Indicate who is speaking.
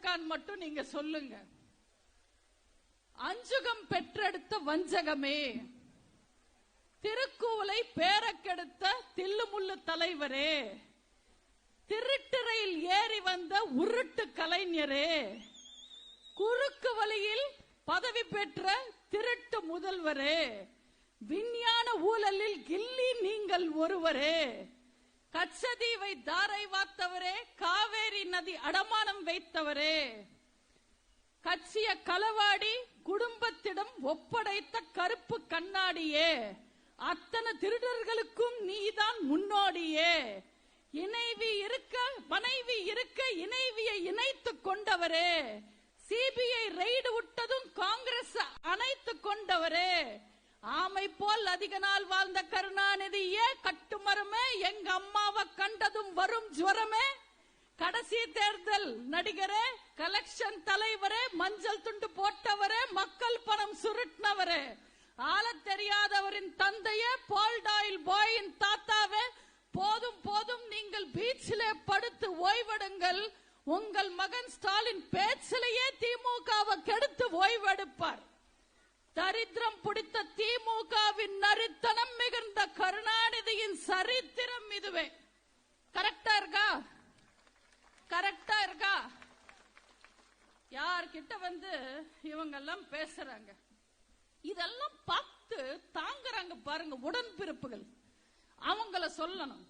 Speaker 1: இருக்கான்னு மட்டும் நீங்க சொல்லுங்க. அஞ்சுகம் பெற்றெடுத்த வஞ்சகமே. திருக்கூவலை பேரக்கெடுத்த தில்லுமுள்ளு தலைவரே. திருட்டுறையில் ஏறி வந்த உருட்டு கலைஞரே. குறுக்கு வழியில் பதவி பெற்ற திருட்டு முதல்வரே. விஞ்ஞான ஊழலில் கில்லி நீங்கள் ஒருவரே. கச்சதீவை தாரை வாத்தவரே காவி காவேரி நதி அடமானம் வைத்தவரே. கட்சிய களவாடி குடும்பத்திடம் ஒப்படைத்த கருப்பு கண்ணாடியே. அத்தனை திருடர்களுக்கும் நீதான் முன்னோடியே. இணைவி இருக்க மனைவி இருக்க இணைவியை இணைத்து கொண்டவரே. சிபிஐ ரெய்டு விட்டதும் காங்கிரஸ் அணைத்து கொண்டவரே. ஆமை போல் அதிக நாள் வாழ்ந்த கருணாநிதியே கட்டுமரமே எங்க அம்மாவை கண்டதும் வரும் ஜுவரமே. கடைசி தேர்தல் நடிகரே கலெக்ஷன் தலைவரே மஞ்சள் துண்டு போட்டவரே மக்கள் பணம் சுருட்டினவரே. ஆளத் தெரியாதவரின் தந்தையே பால்டாயில் பாயின் தாத்தாவே போதும் போதும் நீங்கள் பீச்சிலே படுத்து ஓய்வெடுங்கள். உங்கள் மகன் ஸ்டாலின் பேச்சிலேயே திமுகவை கெடுத்து ஓய்வெடுப்பார். தரித்திரம் பிடித்த திமுகவின் நரித்தனம் இருக்கா? யார்கிட்ட வந்து இவங்க எல்லாம் பேசுறாங்க? இதெல்லாம் பார்த்து தாங்குறாங்க பாருங்க உடன்பிறப்புகள். அவங்கள சொல்லணும்.